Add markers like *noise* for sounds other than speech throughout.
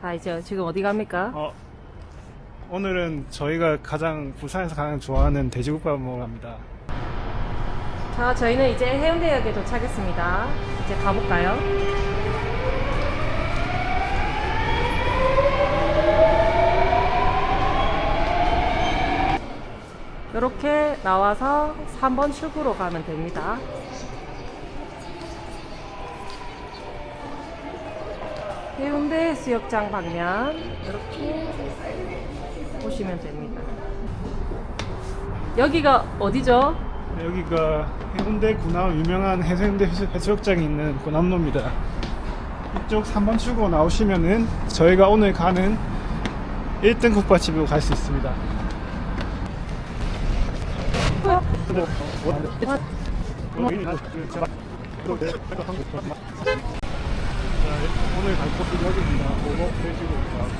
자, 이제 지금 어디 갑니까? 어, 오늘은 저희가 가장 부산에서 가장 좋아하는 돼지국밥 먹으러 갑니다. 자, 저희는 이제 해운대역에 도착했습니다. 이제 가볼까요? 이렇게 나와서 3번 출구로 가면 됩니다. 해운대 수욕장 방면 이렇게 보시면 됩니다. 여기가 어디죠? 네, 여기가 해운대 군함 유명한 해운대 해수- 해수욕장이 있는 군함로입니다. 이쪽 3번 출구 나오시면은 저희가 오늘 가는 1등 국밥집으로 갈 수 있습니다. 자, 오늘 갈 곳은 여기입니다. 오곡 돼지국밥.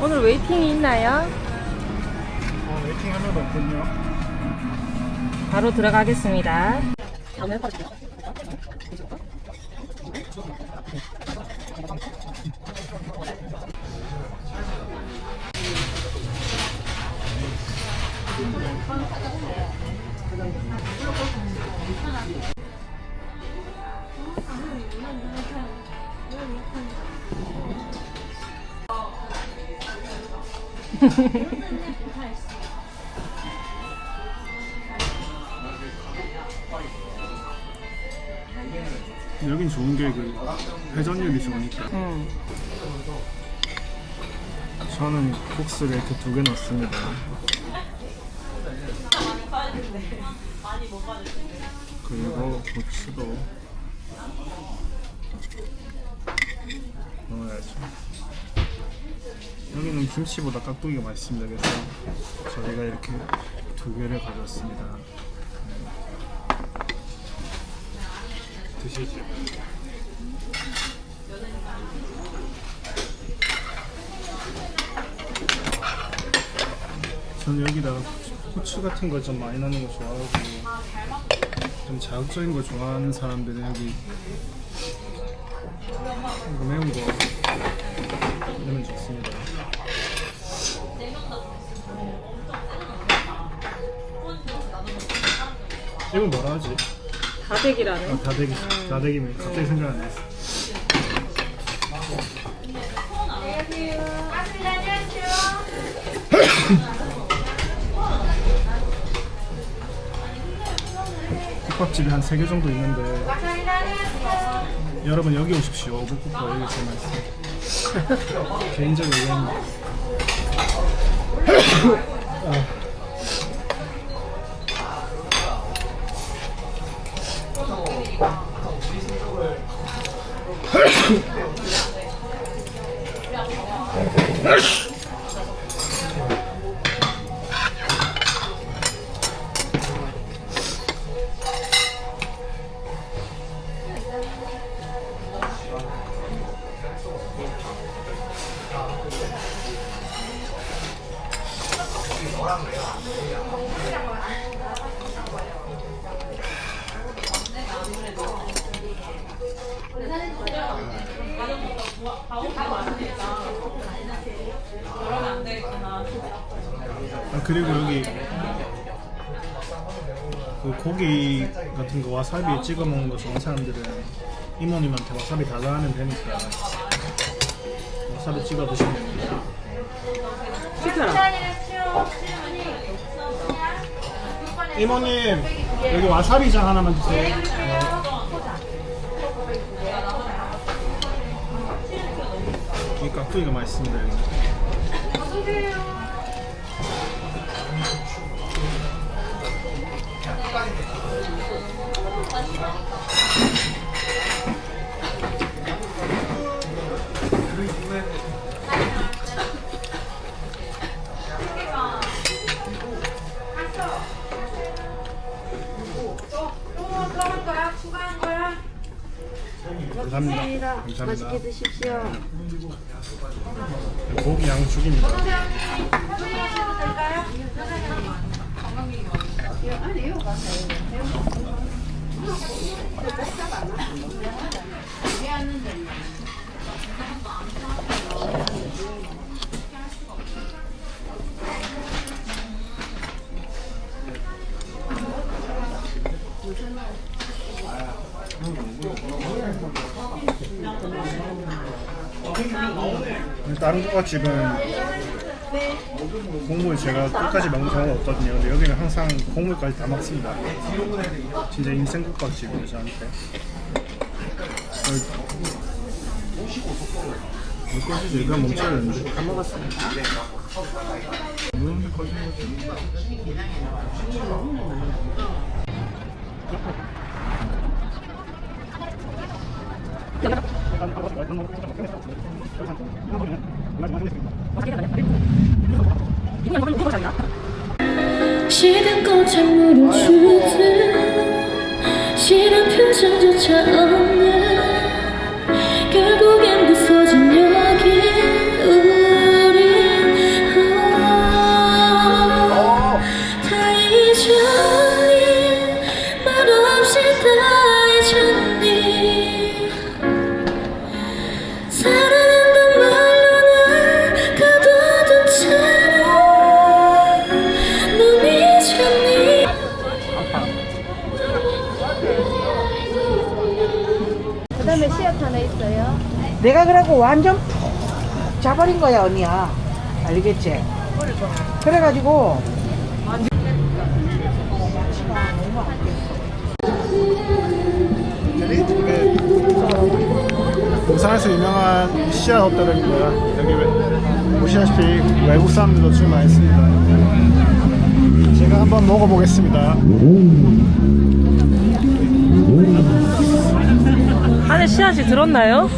오늘 웨이팅이 있나요? 어, 웨이팅 하면 없군요. 바로 들어가겠습니다. 여긴 좋은 게 그 회전율이 좋으니까. 음. 저는 국수를 이렇게 두 개 넣습니다. 그리고 고추도 넣어야죠. 여기는 김치보다 깍두기가 맛있습니다. 그래서 저희가 이렇게 두 개를 가져왔습니다. 드시죠. 저는 여기다 후추 같은 거좀 많이 넣는 거 좋아하고 좀 자극적인 거 좋아하는 사람들은 여기 이거 매운 거 이건 뭐라 하지? 다대기라는? 아, 다대기. 다대기면 갑자기 생각 안 났어. 국밥집이 한세개 정도 있는데 여러분 여기 오십시오. 오복국밥 여기 제일 맛있어요. 개인적인 의견입니다. 아, Yes! 그 고기 같은 거 와사비 찍어 먹는 거 좋아하는 사람들은 이모님한테 와사비 달라 하면 되니까 와사비 찍어 드시면 됩니다. 시켜라. 이모님 여기 와사비장 하나만 주세요. 이 깍두기가 맛있습니다. 여기. 감사합니다. 감사합니다. 맛있게 드십시오. 고기 양 죽입니다. 다른 거가 지금 국물 제가 끝까지 먹는 경우가 없거든요. 근데 여기는 항상 국물까지 다 먹습니다. 진짜 인생 국밥집이에요, 저한테. 몇 가지 제가 멈춰야겠는데. 다 먹었습니다. 음, 거짓 시든 꽃창물을 주듯 싫은 표정조차 없 내가 그러고 완전 푹 자버린 거야 언니야 알겠지? 그래가지고 부산에서 유명한 씨앗 업다들입니다. 여기 왜- 보시다시피 외국 사람들도 좀 많이 있습니다. 제가 한번 먹어보겠습니다. 안에 씨앗이 들었나요?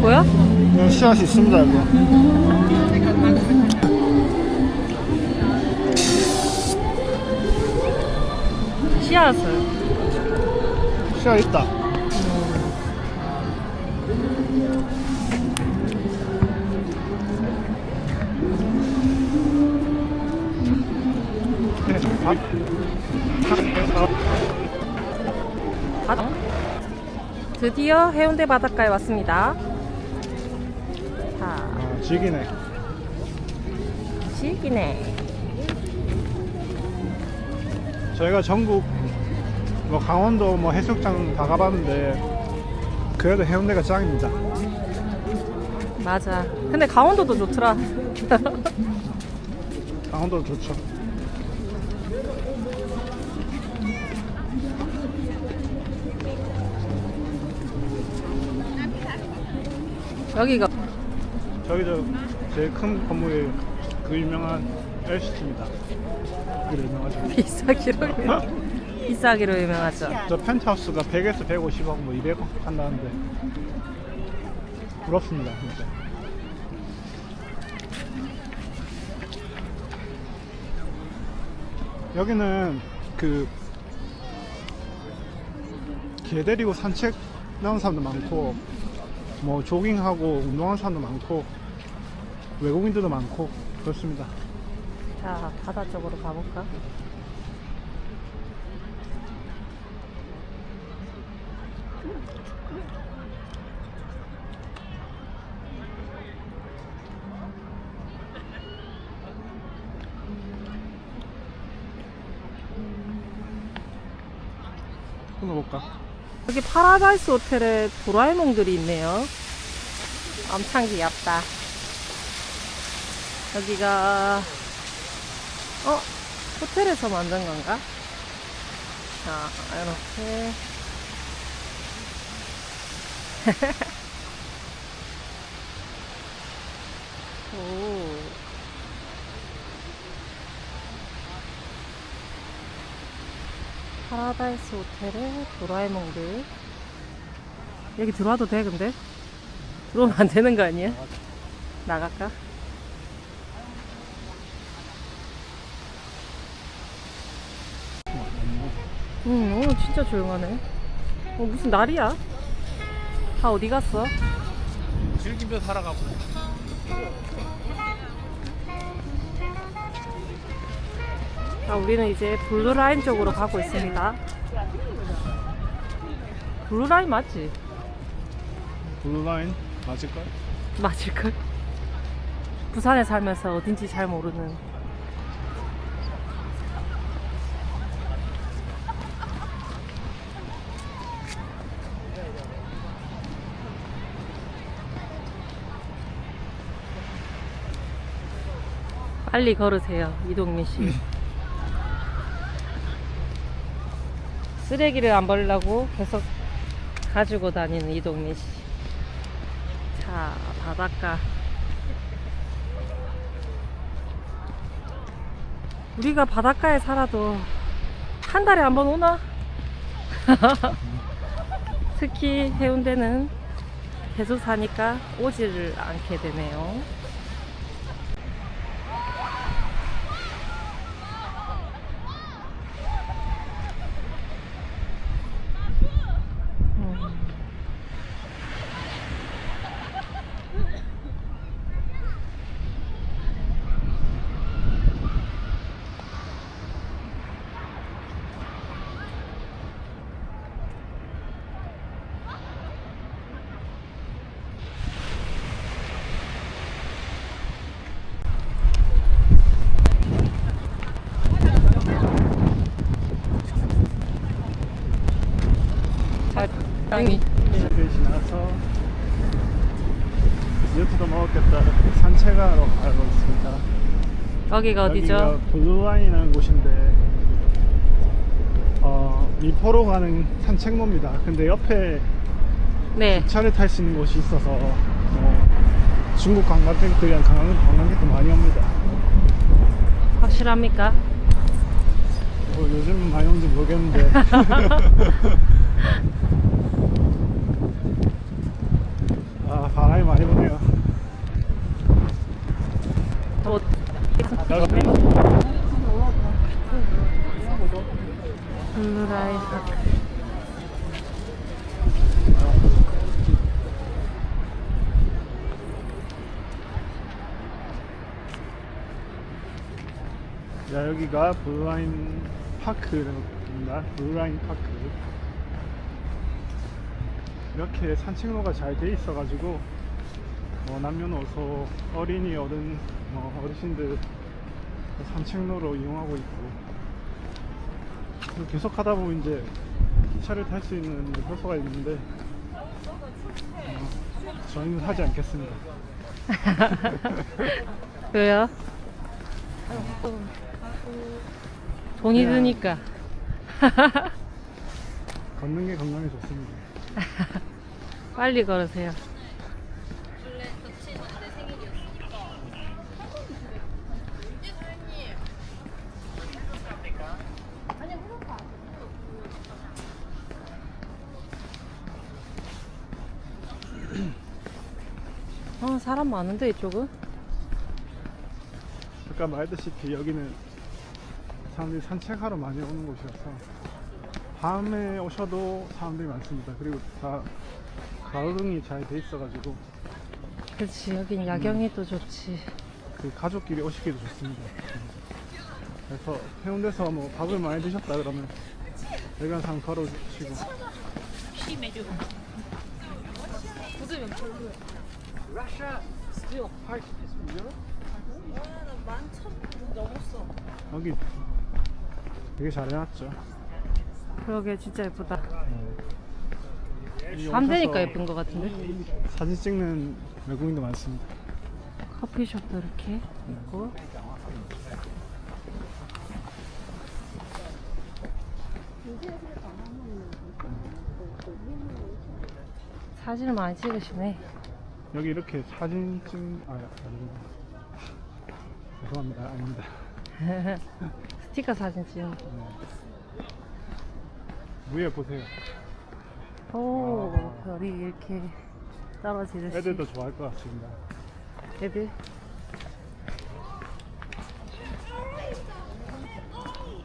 뭐야? 네, 씨앗이 있습니다, 여기. 씨앗을. 씨앗 있다. 바다. 드디어 해운대 바닷가에 왔습니다. 자, 아, 지기네. 지기네. 저희가 전국 뭐 강원도 뭐 해수욕장 다 가봤는데 그래도 해운대가 짱입니다. 맞아. 근데 강원도도 좋더라. 강원도 좋죠. 여기가 저기 저 제일 큰 건물이 그 유명한 LCT입니다. 그 유명하죠. *laughs* 비싸기로 유명- 비싸기로 유명하죠. 저 펜트하우스가 100에서 150억 뭐 200억 한다는데 부럽습니다 진짜. 여기는 그 개 데리고 산책 나온 사람도 많고 뭐 조깅하고 운동하는 사람도 많고 외국인들도 많고 그렇습니다. 자, 바다 쪽으로 가볼까? 여기 파라다이스 호텔에 도라에몽들이 있네요. 엄청 귀엽다. 여기가 어 호텔에서 만든 건가? 자 이렇게 *laughs* 오. 파라다이스 호텔에 도라에몽들 여기 들어와도 돼 근데? 들어오면 안 되는 거 아니야? 나갈까? 응 오늘 진짜 조용하네 어 무슨 날이야? 다 어디 갔어? 즐기며 살아가고. 자, 우리는 이제 블루라인 쪽으로 가고 있습니다. 블루라인 맞지? 블루라인 맞을걸? 맞을걸? 부산에 살면서 어딘지 잘 모르는 빨리 걸으세요 이동민 씨 *laughs* 쓰레기를 안 버리려고 계속 가지고 다니는 이동민 씨. 자, 바닷가. 우리가 바닷가에 살아도 한 달에 한 번 오나? *laughs* 특히 해운대는 계속 사니까 오지를 않게 되네요. 음. 잘, 땅이. 를 지나서 디저트도 먹었겠다 산책하러 가고 있습니다. 여기가 어디죠? 블루라인이라는 곳인데 어, 미포로 가는 산책로입니다. 근데 옆에 네. 차를 탈 수 있는 곳이 있어서 뭐 중국 관광객들이랑 관광, 관광객도 많이 옵니다. 확실합니까? 뭐 요즘 많이 오는지 모르겠는데 *laughs* 아 바람이 많이 부네요. 더 블루라인 파크. 자, 여기가 블루라인 파크입니다. 블루라인 파크. 이렇게 산책로가 잘 돼 있어가지고 뭐 남녀노소 어린이 어른 뭐 어르신들 산책로로 이용하고 있고 계속 하다 보면 이제 기차를 탈 수 있는 효소가 있는데 어, 저희는 하지 않겠습니다. *laughs* 왜요? 돈이 그냥- 드니까. 걷는 게 건강에 좋습니다. *laughs* 빨리 걸으세요. 사람 많은데 이쪽은? 아까 말했다시피 여기는 사람들이 산책하러 많이 오는 곳이어서 밤에 오셔도 사람들이 많습니다. 그리고 다 가로등이 잘 돼 있어가지고 그렇지 여긴 야경이 또 좋지. 그 가족끼리 오시기도 좋습니다. 그래서 해운대에서 뭐 밥을 많이 드셨다 그러면 여기 한번 걸어주시고 여기 되게 잘 해놨죠. 그러게 진짜 예쁘다. 여기 밤 되니까 예쁜 것 같은데? 사진 찍는 외국인도 많습니다. 커피숍도 이렇게 있고. 사진을 많이 찍으시네. 여기 이렇게 사진 찍, 아, 아닙니다. 죄송합니다. 아닙니다. *laughs* 스티커 사진 찍는 거. 위에 보세요. 오, 별이 이렇게 떨어지듯이. 애들도 좋아할 것 같습니다. 애들?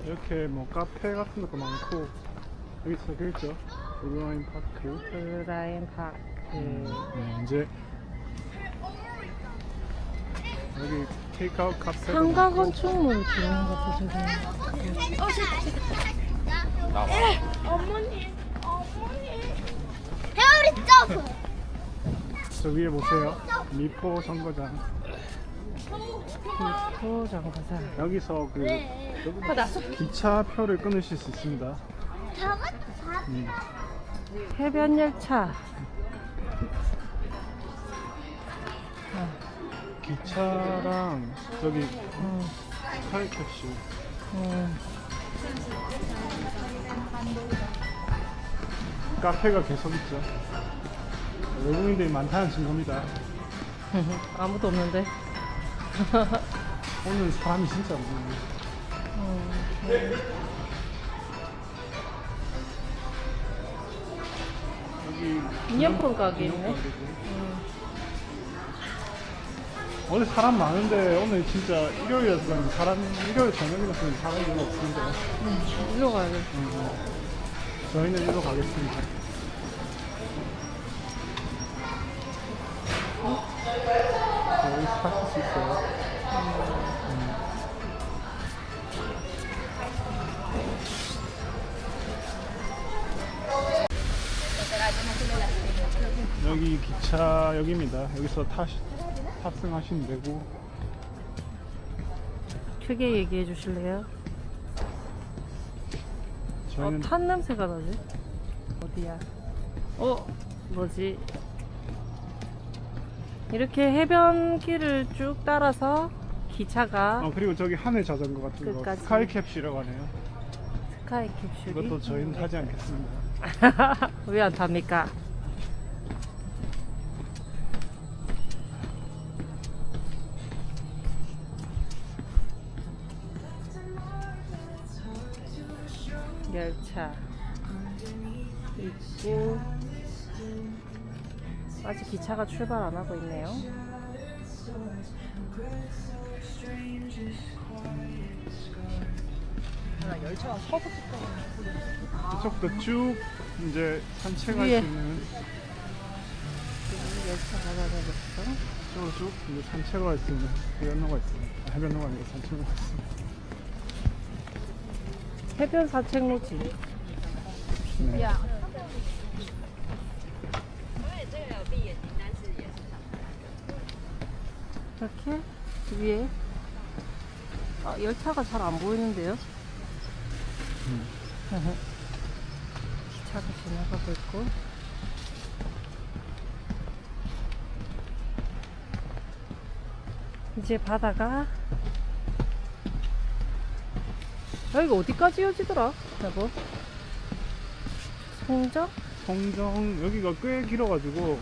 이렇게 뭐 카페 같은 것도 많고 여기 적혀있죠. 블루라인 파크. 블라인 파크. 네, 이제 여기 테이크아웃 상가 많고 건축물 지은 것 같아, 저기. 헤어리 점프 저 위에 보세요. 미포 선거장. 미포 정거장. 여기서 그 기차 표를 끊으실 수 있습니다. 음. 해변 열차. 기차랑 저기 음, 스카이캐치 음. 카페가 계속 있죠. 외국인들이 많다는 증거입니다. *laughs* 아무도 없는데. *laughs* 오늘 사람이 진짜 없네. 여기 기념품 가게 기념품 있네. 가게고. 원래 사람 많은데 오늘 진짜 일요일이라서 그런지 사람 일요일 저녁이라서 그런지 사람이 별로 없습니다. 일로 가야 돼. 저희는 일로 가겠습니다. 여기서 타실 수 있어요. 여기 기차 여기입니다. 여기서 타 탑승하시면 되고 크게 얘기해 주실래요? 어, 저희는 탄 냄새가 나지? 어디야? 어, 뭐지? 이렇게 해변길을 쭉 따라서 기차가 어 그리고 저기 하늘 자전거 같은 거 끝까지. 스카이캡시라고 하네요. 스카이 캡슐이 이것도 저희는 타지 않겠습니다. *laughs* 왜 안 탑니까? 있고 아직 기차가 출발 안 하고 있네요. 이쪽부터 쭉 이제 산책할 위에. 수 있는 열차 가다녀겠어. 이쪽으로 쭉 이제 산책을 할 수 있는 해변로가 있습니다. 아, 해변로가 아니고 산책로가 있습니다. 해변 산책로지. 네. 이렇게 위에 아, 열차가 잘 안 보이는데요. 음. 기차가 지나가고 있고 이제 바다가 여기가 어디까지 이어지더라 여보 송정? 송정 여기가 꽤 길어가지고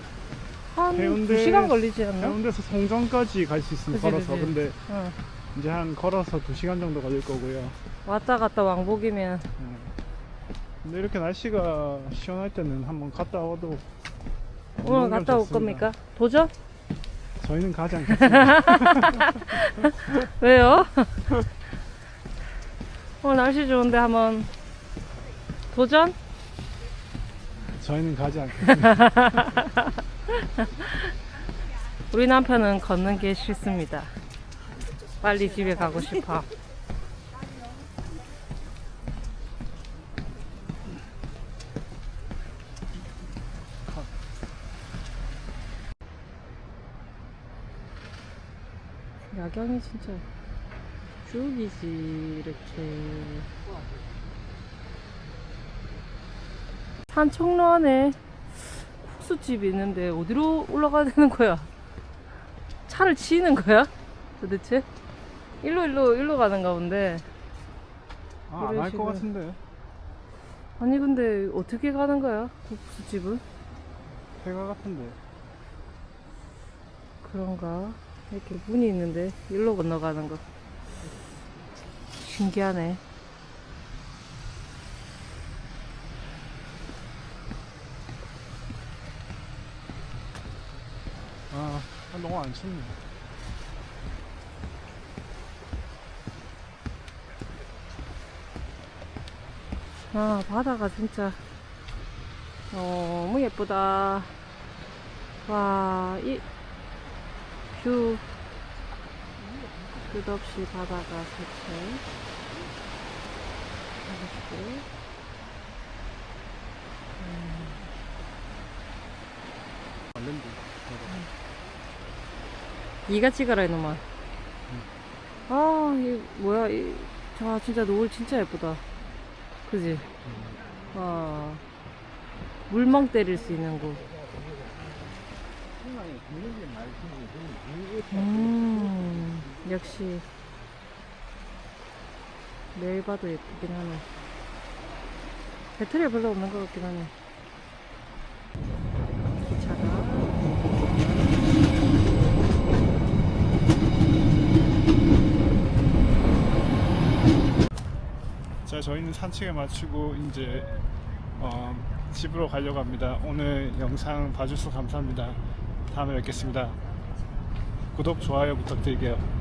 한 해운대- 2시간 걸리지 않나? 해운대에서 송정까지 갈 수 있습니다. 그치, 걸어서. 그치. 근데 응. 이제 한 걸어서 2시간 정도 걸릴 거고요. 왔다 갔다 왕복이면 네. 근데 이렇게 날씨가 시원할 때는 한번 갔다 와도 오늘 갔다 올. 겁니까? 도전? 저희는 가지 *laughs* 않겠습니다. 왜요? 오늘 날씨 좋은데 한번 도전? 저희는 가지 않겠습니다. *laughs* 우리 남편은 걷는 게 싫습니다. 빨리 집에 가고 싶어. 야경이 진짜 쭉이지 이렇게 산 총로 안에 국수집이 있는데 어디로 올라가야 되는 거야? 차를 치는 거야? 도대체? 일로 일로 일로 가는가 본데 아, 안 할 것. 같은데. 아니 근데 어떻게 가는 거야? 국수집은? 해가 같은데. 그런가? 이렇게 문이 있는데 일로 건너가는 거 신기하네 아, 너무 안 춥네. 아 바다가 진짜. 너무 예쁘다. 와 이 뷰. 끝없이 바다가 대체. 이렇게 알렌드. 이가 찍어라 이놈아. 아이 뭐야 이, 저 진짜 노을 진짜 예쁘다. 그지? 와 물멍 때릴 수 있는 곳. 음, 역시. 매일 봐도 예쁘긴 하네. 배터리가 별로 없는 것 같긴 하네. 기차가. 자, 저희는 산책을 마치고 이제 어, 집으로 가려고 합니다. 오늘 영상 봐주셔서 감사합니다. 다음에 뵙겠습니다. 구독, 좋아요 부탁드릴게요.